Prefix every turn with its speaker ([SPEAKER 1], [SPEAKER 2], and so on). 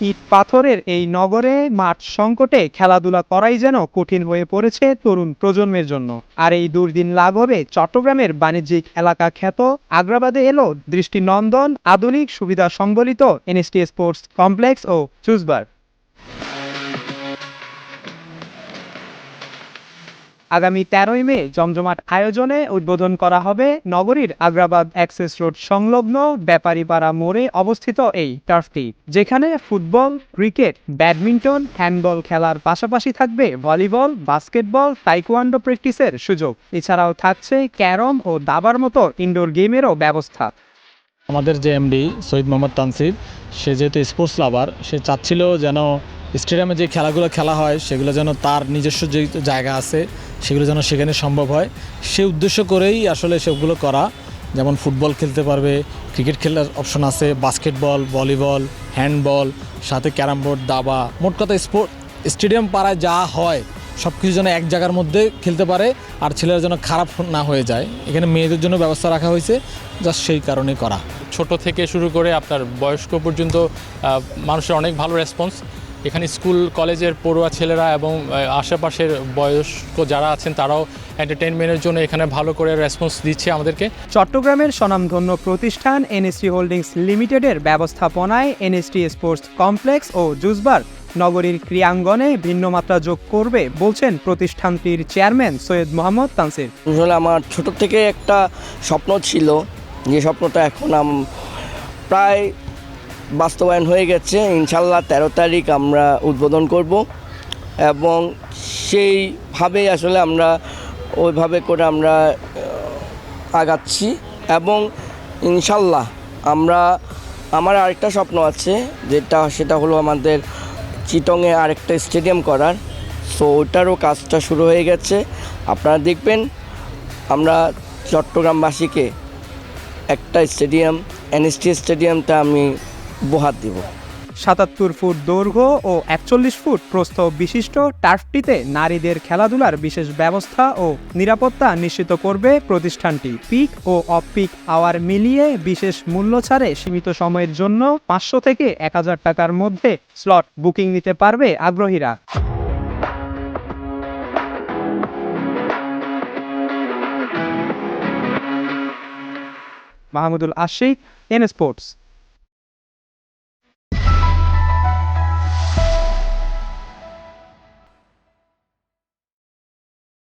[SPEAKER 1] ইট পাথরের এই নগরে মাঠ সংকটে খেলাধুলা করাই যেন কঠিন হয়ে পড়েছে তরুণ প্রজন্মের জন্য। আর এই দুর্দিন লাভ হবে চট্টগ্রামের বাণিজ্যিক এলাকা খ্যাত। আগ্রাবাদে এলো দৃষ্টিনন্দন আধুনিক সুবিধা সংবলিত এনএসটি স্পোর্টস কমপ্লেক্স ও চুজবার আগামী তেরোই মে জমজমাট আয়োজনে উদ্বোধন করা হবে নগরীর আগ্রাবাদ অ্যাক্সেস রোড সংলগ্ন ব্যাপারীপাড়া মোড়ে অবস্থিত এই টার্ফটি, যেখানে ফুটবল, ক্রিকেট, ব্যাডমিন্টন, হ্যান্ডবল খেলার পাশাপাশি থাকবে ভলিবল, বাস্কেটবল, তাইকোয়ান্ডো প্র্যাকটিসের সুযোগ। এছাড়াও থাকছে ক্যারম ও দাবার মতো ইনডোর গেমেরও ব্যবস্থা।
[SPEAKER 2] আমাদের যে এমডি সৈয়দ মোহাম্মদ তানসির, সে যেহেতু স্পোর্টস লাভার, সে চাচ্ছিল যেন স্টেডিয়ামে যে খেলাগুলো খেলা হয়, সেগুলো যেন তার নিজস্ব যে জায়গা আছে, সেগুলো যেন সেখানে সম্ভব হয়। সে উদ্দেশ্য করেই আসলে সেগুলো করা। যেমন ফুটবল খেলতে পারবে, ক্রিকেট খেলার অপশন আছে, বাস্কেটবল, ভলিবল, হ্যান্ডবল, সাথে ক্যারাম বোর্ড, দাবা। মোট কথা স্পোর্ট, স্টেডিয়াম পাড়ায় যা হয় সব কিছু যেন এক জায়গার মধ্যে খেলতে পারে, আর ছেলেরা যেন খারাপ না হয়ে যায়। এখানে মেয়েদের জন্য ব্যবস্থা রাখা হয়েছে, জাস্ট সেই কারণে করা।
[SPEAKER 3] ছোট থেকে শুরু করে আপনার বয়স্ক পর্যন্ত মানুষের অনেক ভালো রেসপন্স এখানে স্কুল কলেজের পড়ুয়া ছেলেরা এবং আশেপাশের বয়স্ক যারা আছেন তারাও এন্টারটেনমেন্টের জন্য এখানে ভালো করে রেসপন্স দিচ্ছে আমাদেরকে।
[SPEAKER 1] চট্টগ্রামের স্বনামধন্য প্রতিষ্ঠান এনএসটি হোল্ডিংস লিমিটেডের ব্যবস্থাপনায় এনএসটি স্পোর্টস কমপ্লেক্স ও জুসবার নগরীর ক্রীড়াঙ্গনে ভিন্ন মাত্রা যোগ করবে বলছেন প্রতিষ্ঠানটির চেয়ারম্যান সৈয়দ মোহাম্মদ তানসির।
[SPEAKER 4] আসলে আমার ছোট থেকে একটা স্বপ্ন ছিল যে স্বপ্নটা এখন আম- প্রায় বাস্তবায়ন হয়ে গেছে। ইনশাল্লাহ তেরো তারিখ আমরা উদ্বোধন করব এবং সেইভাবেই আসলে আমরা ওইভাবে করে আমরা আগাচ্ছি এবং ইনশাল্লাহ আমরা, আমার আরেকটা স্বপ্ন আছে যেটা, সেটা হলো আমাদের চিটংয়ে আরেকটা স্টেডিয়াম করার। সো ওইটারও কাজটা শুরু হয়ে গেছে। আপনারা দেখবেন আমরা চট্টগ্রামবাসীকে একটা স্টেডিয়াম, এনএসটি স্টেডিয়ামটা আমি উপহার দিব।
[SPEAKER 1] সাতাত্তর ফুট দৈর্ঘ্য ও একচল্লিশ ফুট প্রস্থ বিশিষ্ট টার্ফটিতে নারীদের খেলাধুলার বিশেষ ব্যবস্থা ও নিরাপত্তা নিশ্চিত করবে প্রতিষ্ঠানটি। পিক ও অফ পিক আওয়ার মিলিয়ে বিশেষ মূল্য ছাড়ে সীমিত সময়ের জন্য পাঁচশো থেকে এক হাজার টাকার মধ্যে স্লট বুকিং নিতে পারবে আগ্রহীরা। Mahmudul Ashik, N sports.